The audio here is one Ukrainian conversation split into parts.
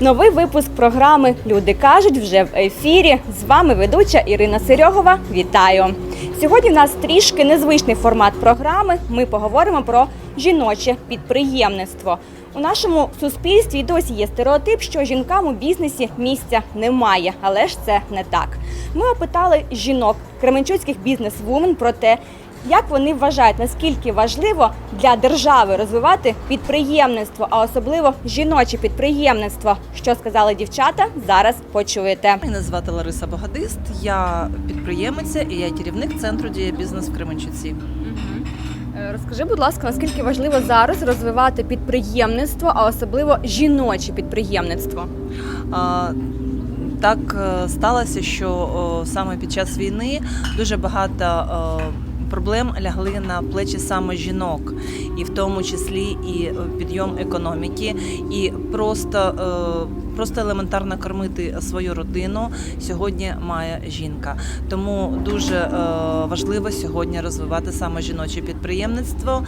Новий випуск програми Люди кажуть вже в ефірі. З вами ведуча Ірина Серьогова. Вітаю! Сьогодні в нас трішки незвичний формат програми. Ми поговоримо про жіноче підприємництво. У нашому суспільстві досі є стереотип, що жінкам у бізнесі місця немає, але ж це не так. Ми опитали жінок кременчуцьких бізнес-вумен про те, як вони вважають, наскільки важливо для держави розвивати підприємництво, а особливо жіноче підприємництво. Що сказали дівчата? Зараз почуєте. Мене звати Лариса Богодист, я підприємиця і я керівник центру «Дія бізнес в Кременчуці. Е, Розкажи, будь ласка, наскільки важливо зараз розвивати підприємництво, а особливо жіноче підприємництво? А, Так е, сталося, що саме під час війни дуже багато проблем лягли на плечі саме жінок, і в тому числі і е, підйом економіки, і просто, е, просто елементарно кормити свою родину сьогодні має жінка. Тому дуже е, важливо сьогодні розвивати саме жіноче підприємництво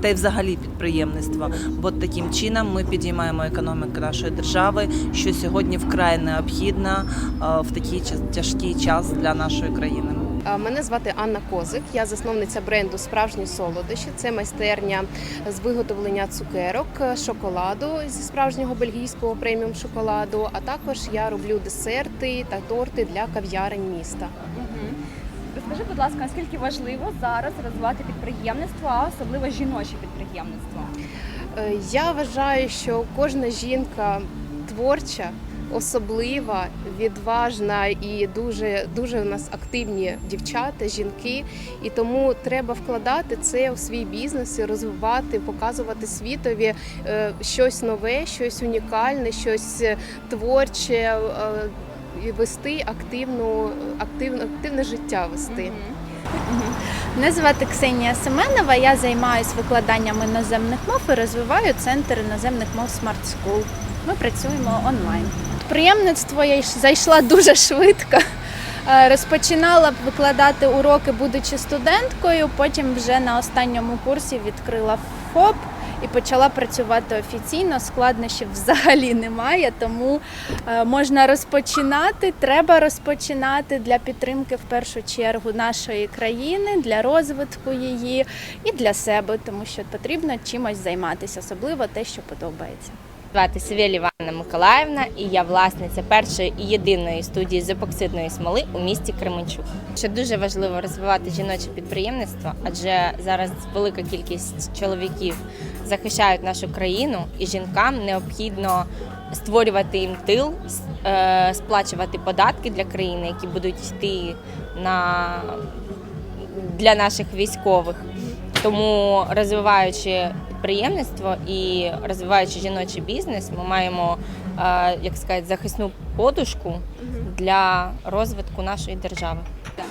та й взагалі підприємництво. Бо таким чином ми підіймаємо економіку нашої держави, що сьогодні вкрай необхідно е, в такий тяжкий час для нашої країни. Мене звати Анна Козик, я засновниця бренду Справжні солодощі. Це майстерня з виготовлення цукерок, шоколаду зі справжнього бельгійського преміум шоколаду. А також я роблю десерти та торти для кав'ярень міста. Розкажи, будь ласка, наскільки важливо зараз розвивати підприємництво, а особливо жіноче підприємництво? Е, Я вважаю, що кожна жінка творча. Особлива, відважна і дуже дуже у нас активні дівчата, жінки, і тому треба вкладати це у свій бізнес і розвивати, показувати світові е, щось нове, щось унікальне, щось е, творче, е, і вести активну, активне, активне життя вести. Мене звати Ксенія Семенова. Я займаюся викладанням іноземних мов і розвиваю центр іноземних мов Smart School. Ми працюємо онлайн. Підприємництво я йш- зайшла дуже швидко. Е, Розпочинала викладати уроки, будучи студенткою. Потім вже на останньому курсі відкрила ФОП і почала працювати офіційно. Складнощів взагалі немає, тому е, можна розпочинати. Треба розпочинати для підтримки в першу чергу нашої країни, для розвитку її і для себе, тому що потрібно чимось займатися, особливо те, що подобається. Звати Севєль Івана Миколаївна, і я власниця першої і єдиної студії з епоксидної смоли у місті Кременчук. Що дуже важливо розвивати жіноче підприємництво, адже зараз велика кількість чоловіків захищають нашу країну, і жінкам необхідно створювати їм тил, е, сплачувати податки для країни, які будуть йти на для наших військових. Тому розвиваючи підприємництво і розвиваючи жіночий бізнес, ми маємо е, як сказати, захисну подушку для розвитку нашої держави.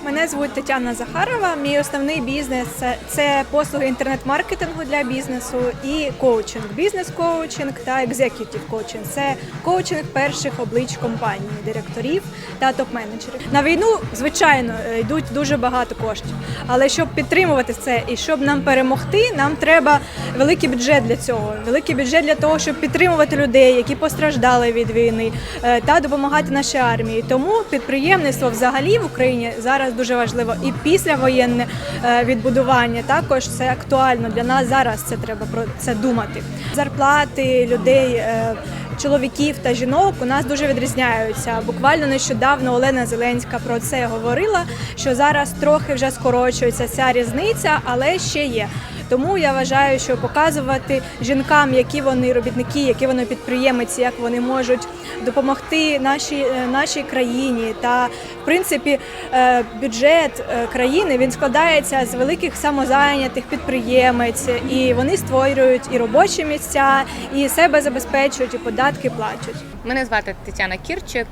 Мене звуть Тетяна Захарова. Мій основний бізнес це, послуги інтернет-маркетингу для бізнесу і коучинг, бізнес-коучинг та екзекютів коучинг. Це коучинг перших облич компанії, директорів та топ-менеджерів. На війну, звичайно, е, йдуть дуже багато коштів. Але щоб підтримувати це і щоб нам перемогти, нам треба великий бюджет для цього. Великий бюджет для того, щоб підтримувати людей, які постраждали від війни, е, та допомагати нашій армії. Тому підприємництво взагалі в Україні зараз дуже важливо. І післявоєнне е, відбудування також це актуально для нас. Зараз це треба про це думати. Зарплати людей. е, Чоловіків та жінок у нас дуже відрізняються. Буквально нещодавно Олена Зеленська про це говорила, що зараз трохи вже скорочується ця різниця, але ще є. Тому я вважаю, що показувати жінкам, які вони робітники, які вони підприємці, як вони можуть допомогти нашій е, нашій країні. Та в принципі е, бюджет е, країни він складається з великих самозайнятих підприємець, і вони створюють і робочі місця, і себе забезпечують, і податки платять. Мене звати Тетяна Кірчик.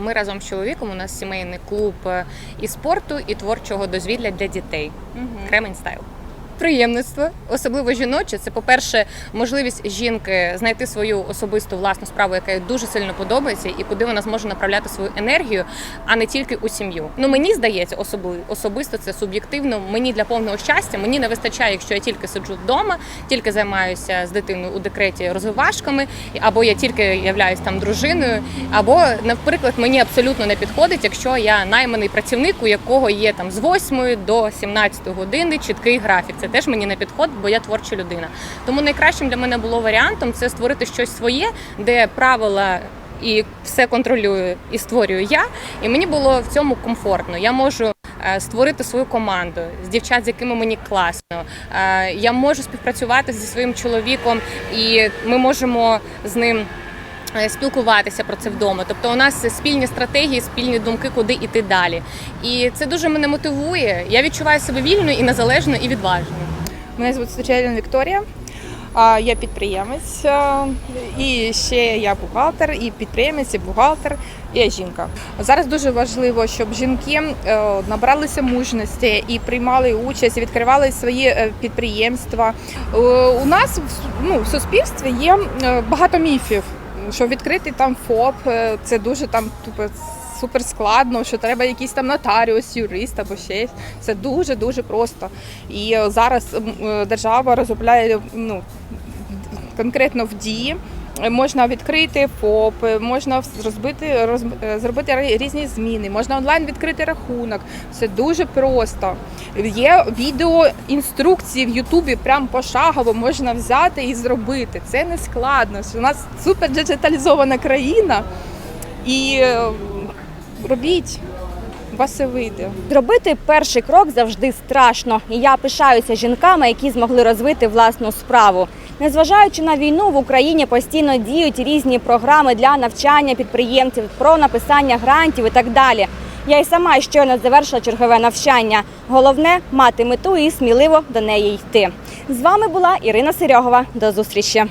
Ми разом з чоловіком. У нас сімейний клуб і спорту, і творчого дозвілля для дітей. Кремень стайл. Підприємництво, особливо жіноче, це, по-перше, можливість жінки знайти свою особисту власну справу, яка їй дуже сильно подобається, і куди вона зможе направляти свою енергію, а не тільки у сім'ю. Ну мені здається, особливо особисто це суб'єктивно. Мені для повного щастя мені не вистачає, якщо я тільки сиджу вдома, тільки займаюся з дитиною у декреті розвивашками, або я тільки являюсь там дружиною, або, наприклад, мені абсолютно не підходить, якщо я найманий працівник, у якого є там з 8 до 17 години чіткий графік. Це теж мені не підходить, бо я творча людина. Тому найкращим для мене було варіантом це створити щось своє, де правила. І все контролюю і створюю я, і мені було в цьому комфортно. Я можу е, створити свою команду з дівчат, з якими мені класно. Е, Я можу співпрацювати зі своїм чоловіком, і ми можемо з ним спілкуватися про це вдома. Тобто у нас спільні стратегії, спільні думки, куди йти далі. І це дуже мене мотивує. Я відчуваю себе вільною і незалежною і відважною. Мене звуть Сучелін Вікторія. Я підприємець і ще я бухгалтер, і підприємець, і бухгалтер, і я жінка. Зараз дуже важливо, щоб жінки е, набралися мужності і приймали участь, і відкривали свої е, підприємства. Е, У нас ну, в суспільстві є е, багато міфів, що відкрити там ФОП е, це дуже там тупо. Супер складно, що треба якийсь там нотаріус, юрист або ще. Це дуже дуже просто. І е, зараз е, держава розробляє ну, конкретно в дії. Можна відкрити ФОП, можна розбити, роз- е, зробити різні зміни, можна онлайн відкрити рахунок. Це дуже просто. Є відео інструкції в Ютубі, прям пошагово можна взяти і зробити. Це не складно. У нас супер диджиталізована країна. І е, робіть, у вас все вийде. Зробити перший крок завжди страшно, і я пишаюся жінками, які змогли розвити власну справу. Незважаючи на війну, в Україні постійно діють різні програми для навчання підприємців, про написання грантів і так далі. Я й сама щойно завершила чергове навчання. Головне мати мету і сміливо до неї йти. З вами була Ірина Серегова. До зустрічі.